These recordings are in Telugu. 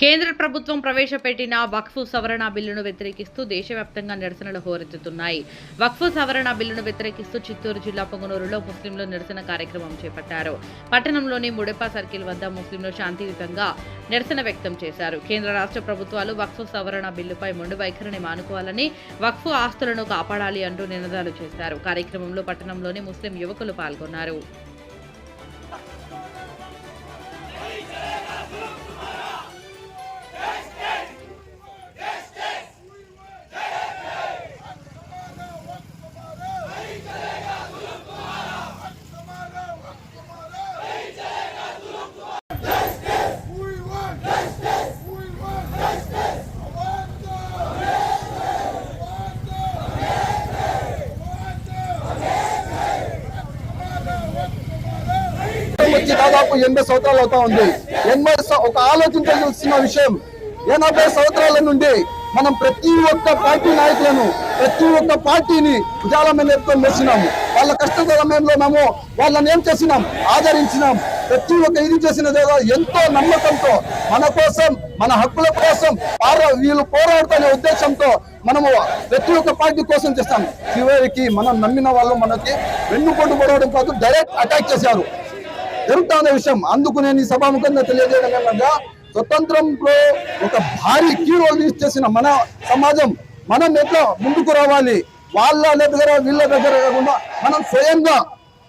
కేంద్ర ప్రభుత్వం ప్రవేశపెట్టిన వక్ఫ్ సవరణ బిల్లును వ్యతిరేకిస్తూ దేశవ్యాప్తంగా నిరసనలు హోరెత్తుతున్నాయి. వక్ఫ్ సవరణ బిల్లును వ్యతిరేకిస్తూ చిత్తూరు జిల్లా పొంగనూరులో ముస్లింలు నిరసన కార్యక్రమం చేపట్టారు. పట్టణంలోని ముడెప్ప సర్కిల్ వద్ద ముస్లింలు శాంతియుతంగా నిరసన వ్యక్తం చేశారు. కేంద్ర రాష్ట్ర ప్రభుత్వాలు వక్ఫ్ సవరణ బిల్లుపై మొండి వైఖరిని మానుకోవాలని వక్ఫ్ ఆస్తులను కాపాడాలి అంటూ నినాదాలు చేశారు. కార్యక్రమంలో పట్టణంలోని ముస్లిం యువకులు పాల్గొన్నారు. నుంచి దాదాపు ఎనభై సంవత్సరాలు అవుతా ఉంది. ఎనభై ఒక ఒక ఆలోచించాల్సిన విషయం ఎనభై సంవత్సరాల నుండి మనం ప్రతి ఒక్క పార్టీ నాయకులను ప్రతి ఒక్క పార్టీని ఉజాలమైన మీద ఎత్తుకొని వేసినాము వాళ్ళ కష్ట సమయంలో మేము వాళ్ళని ఏం చేసినాం? ఆదరించినాం. ప్రతి ఒక్క ఇది చేసిన ఎంతో నమ్మకంతో మన కోసం మన హక్కుల కోసం వీళ్ళు పోరాడుతున్న ఉద్దేశంతో మనము ప్రతి ఒక్క పార్టీ కోసం చేస్తాం. చివరికి మనం నమ్మిన వాళ్ళు మనకి వెన్నుకొండు పొడవడం కాదు డైరెక్ట్ అటాక్ చేశారు. జరుగుతున్న విషయం. అందుకు నేను ఈ సభాముఖంగా తెలియజేయడం స్వతంత్రంలో ఒక భారీ కీ రోల్ చేసిన మన సమాజం మనం ఎట్లా ముందుకు రావాలి. వాళ్ళ దగ్గర వీళ్ళ దగ్గర కాకుండా మనం స్వయంగా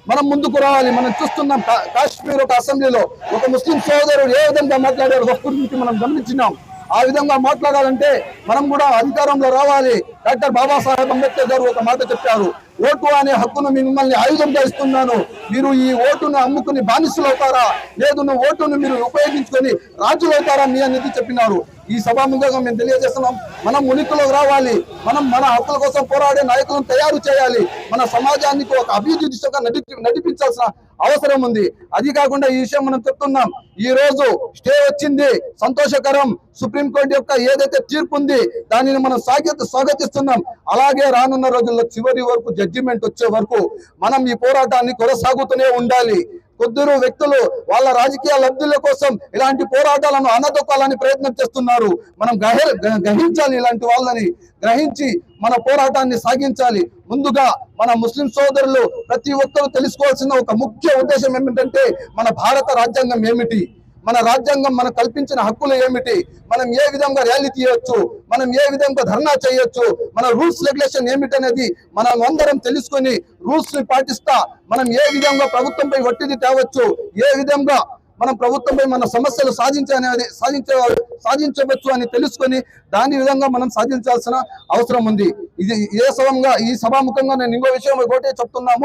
మనం ముందుకు రావాలి. మనం చూస్తున్నాం కాశ్మీర్ ఒక అసెంబ్లీలో ఒక ముస్లిం సోదరుడు ఏ విధంగా మాట్లాడారు వక్ఫ్ గురించి మనం గమనించినాం. ఆ విధంగా మాట్లాడాలంటే మనం కూడా అధికారంలో రావాలి. డాక్టర్ బాబాసాహెబ్ అంబేద్కర్ గారు ఒక మాట చెప్పారు. ఓటు అనే హక్కును మిమ్మల్ని ఆయుధంగా ఇస్తున్నాను మీరు ఈ ఓటును అమ్ముకుని బానిసలు అవుతారా లేదు నువ్వు ఓటును మీరు ఉపయోగించుకొని రాజులు అవుతారా మీ అనేది చెప్పినారు. ఈ సభాముఖంగా మేము తెలియజేస్తున్నాం. మనం ఉనికిలోకి రావాలి. మనం మన హక్కుల కోసం పోరాడే నాయకులను తయారు చేయాలి. మన సమాజానికి ఒక అభివృద్ధి దిశగా నడిపించాల్సిన అవసరం ఉంది. అది కాకుండా ఈ విషయం మనం చెప్తున్నాం. ఈ రోజు స్టే వచ్చింది. సంతోషకరం. సుప్రీంకోర్టు యొక్క ఏదైతే తీర్పు ఉంది దానిని మనం స్వాగత స్వాగతిస్తున్నాం. అలాగే రానున్న రోజుల్లో చివరి వరకు జడ్జిమెంట్ వచ్చే వరకు మనం ఈ పోరాటాన్ని కొనసాగుతూనే ఉండాలి. కొద్దిరు వ్యక్తులు వాళ్ళ రాజకీయ లబ్ధుల కోసం ఇలాంటి పోరాటాలను అనదొక్కాలని ప్రయత్నం చేస్తున్నారు. మనం గ్రహ- గ్రహించాలి ఇలాంటి వాళ్ళని. గ్రహించి మన పోరాటాన్ని సాగించాలి. ముందుగా మన ముస్లిం సోదరులు ప్రతి ఒక్కరూ తెలుసుకోవాల్సిన ఒక ముఖ్య ఉద్దేశం ఏమిటంటే మన భారత రాజ్యాంగం ఏమిటి? మన రాజ్యాంగం మనకు కల్పించిన హక్కులు ఏమిటి? మనం ఏ విధంగా ర్యాలీ తీయవచ్చు మనం ఏ విధంగా ధర్నా చేయొచ్చు? మన రూల్స్ రెగ్యులేషన్ ఏమిటనేది మనం అందరం తెలుసుకొని రూల్స్ని పాటిస్తా మనం ఏ విధంగా ప్రభుత్వంపై ఒత్తిడి తేవచ్చు? ఏ విధంగా మనం ప్రభుత్వంపై మన సమస్యలు సాధించనేది సాధించే సాధించవచ్చు అని తెలుసుకొని దాని విధంగా మనం సాధించాల్సిన అవసరం ఉంది. ఇది ఏ సభంగా ఈ సభాముఖంగా నేను ఇంకో విషయం ఒకటే చెప్తున్నాము.